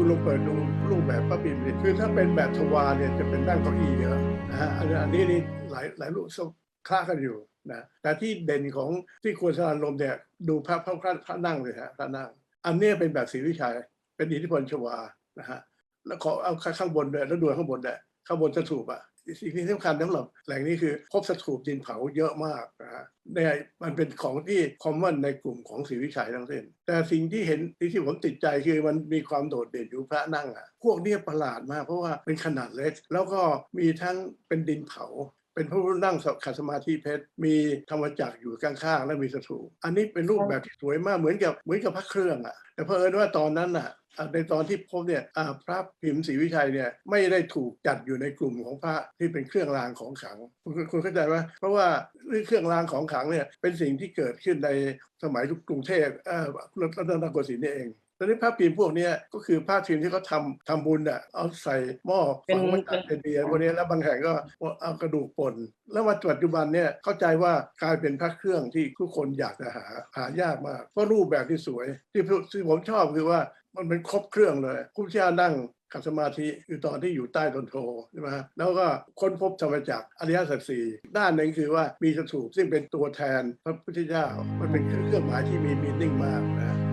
คุณลองเปิดดูรูปแบบพระพิมพ์ดิคือถ้าเป็นแบบทวารเนี่ยจะเป็นนั่งเก้าอี้เยอะนะฮะอันนี้นี่หลายหลายรูปคล้ากันอยู่นะแต่ที่เด่นของที่ควรสารลมเนี่ยดูพระพระพระพระนั่งเลยฮะพระนั่ง อันนี้เป็นแบบศรีวิชัยเป็นอิทธิพลชวานะฮะแล้วขอเอาข้างบนด้วยแล้วดูข้างบนด้วยข้างบนจะถูกอะ สิ่งที่สำคัญสำหรับแหล่งนี้คือพบสถูปดินเผาเยอะมากนะฮะเนี่ยมันเป็นของที่คอมมอนในกลุ่มของศรีวิชัยทั้งสิ้นแต่สิ่งที่เห็นที่ผมติดใจคือมันมีความโดดเด่นอยู่พระนั่งอะพวกนี้ประหลาดมากเพราะว่าเป็นขนาดเล็ก แล้วก็มีทั้งเป็นดินเผาเป็นพระพุทธนั่งขัดสมาธิเพชรมีธรรมจักรอยู่ข้างๆและมีสถูปอันนี้เป็นรูปแบบที่สวยมากเหมือนกับเหมือนกับพระเครื่องอะแต่เพอเอิญว่าตอนนั้นอะอ่า ในตอนที่พบเนี่ยพระพิมพ์ศรีวิชัยเนี่ยไม่ได้ถูกจัดอยู่ในกลุ่มของพระที่เป็นเครื่องรางของขลังคุณเข้าใจไหมเพราะว่าเรื่องเครื่องรางของขลังเนี่ยเป็นสิ่งที่เกิดขึ้นในสมัยกรุงเทพเอ่อรัตนโกสินทร์นี่เองตอนนี้พระพิมพ์พวกเนี้ยก็คือผ้าพิมพ์ที่เขาทำทำบุญอะเอาใส่หม้อฝังไว้ตัดเป็นเดียพวกนี้แล้วบางแห่งก็เอากระดูกป่นแล้วมาปัจจุบันเนี่ยเข้าใจว่ากลายเป็นพระเครื่องที่ทุกคนอยากจะหาหายากมากเพราะรูปแบบที่สวยที่ที่ผมชอบคือว่ามันเป็นครบเครื่องเลยผู้เชี่ยวนั่งขับสมาธิคือตอนที่อยู่ใต้ต้นโพใช่ไหมฮะแล้วก็ค้นพบธรรมจักรอริยสัจสี่ด้านหนึ่งคือว่ามีสถูปซึ่งเป็นตัวแทนพระพุทธเจ้ามันเป็นเครื่องหมายที่มีมีนิ่งมากนะ